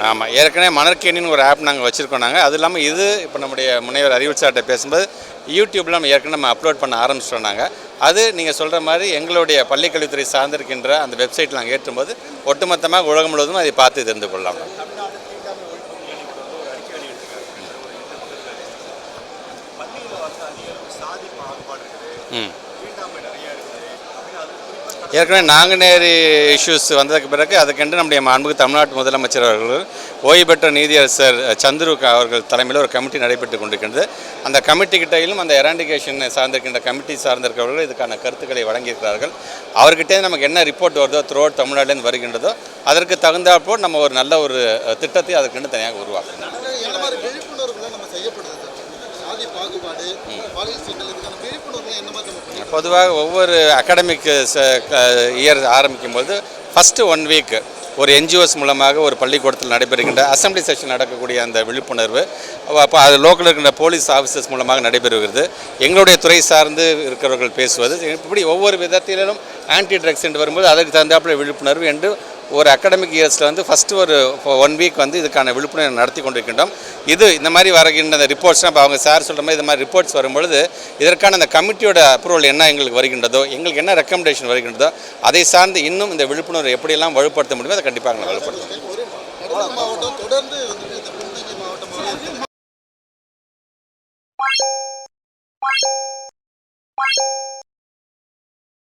ஆமாம் ஏற்கனவே மணற்கேணின்னு ஒரு ஆப் நாங்கள் வச்சுருக்கோம் நாங்கள் அது இல்லாமல் இது இப்போ நம்முடைய முனைவர் அறிவு சார்கிட்ட பேசும்போது யூடியூப்பில் நம்ம ஏற்கனவே நம்ம அப்லோட் பண்ண ஆரம்பிச்சிட்டோம் நாங்கள் அது நீங்கள் சொல்கிற மாதிரி எங்களுடைய பள்ளிக்கல்வித்துறை சார்ந்திருக்கின்ற அந்த வெப்சைட்டில் நாங்கள் ஏற்றும்போது ஒட்டுமொத்தமாக உலகம் முழுவதும் அதை பார்த்து தெரிந்து கொள்ளலாம். ம். ஏற்கனவே நாங்குநேரி இஷ்யூஸ் வந்ததுக்கு பிறகு அதுக்கென்று நம்முடைய மாண்புக்கு தமிழ்நாட்டு முதலமைச்சர் அவர்கள் ஓய்வு பெற்ற நீதியரசர் சந்துரு அவர்கள் தலைமையில் ஒரு கமிட்டி நடைபெற்று கொண்டிருக்கின்றது. அந்த கமிட்டி கிட்டையிலும் அந்த எராண்டிகேஷன் சார்ந்திருக்கின்ற கமிட்டி சார்ந்திருக்கிறவர்கள் இதுக்கான கருத்துக்களை வழங்கியிருக்கிறார்கள். அவர்கிட்டே நமக்கு என்ன ரிப்போர்ட் வருதோ த்ரூ அவுட் தமிழ்நாட்டிலேருந்து வருகின்றதோ அதற்கு தகுந்தாற்போல் நம்ம ஒரு நல்ல ஒரு திட்டத்தை அதற்கென்று தனியாக உருவாக்கணும் விழிப்புணர்வுகளை நம்ம செய்யப்படுது சாதி பாகுபாடு பாலியல் சீண்டல் இதுக்கான விழிப்புணர்வு என்ன மாதிரி பொதுவாக ஒவ்வொரு அகாடமிக் இயர் ஆரம்பிக்கும் போது ஃபஸ்ட்டு ஒன் வீக் ஒரு என்ஜிஓஸ் மூலமாக ஒரு பள்ளிக்கூடத்தில் நடைபெறுகின்ற அசம்பிளி செஷன் நடக்கக்கூடிய அந்த விழிப்புணர்வு அப்போ அது லோக்கலில் இருக்கின்ற போலீஸ் ஆஃபீஸர்ஸ் மூலமாக நடைபெறுகிறது. எங்களுடைய துறை சார்ந்து இருக்கிறவர்கள் பேசுவது இப்படி ஒவ்வொரு விதத்திலும் ஆன்டி ட்ரக்ஸ் என்று வரும்போது அதற்கு தகுந்தாப்புல விழிப்புணர்வு என்று ஒரு அகாடமிக் இயர்ஸில் வந்து ஃபஸ்ட்டு ஒரு ஒன் வீக் வந்து இதுக்கான விழிப்புணர்வு நடத்தி கொண்டிருக்கின்றோம். இது இந்த மாதிரி வருகின்ற அந்த ரிப்போர்ட்ஸ்னால் இப்போ அவங்க சார் சொல்கிற மாதிரி இந்த மாதிரி ரிப்போர்ட்ஸ் வரும்பொழுது இதற்கான அந்த கமிட்டியோட அப்ரூவல் என்ன எங்களுக்கு வருகின்றதோ எங்களுக்கு என்ன ரெக்கமெண்டேஷன் வருகின்றதோ அதை சார்ந்து இன்னும் இந்த விழிப்புணர்வு எப்படியெல்லாம் வலுப்படுத்த முடியுமோ அதை கண்டிப்பாக நாங்கள் வலுப்படுத்துவோம். தொடர்ந்து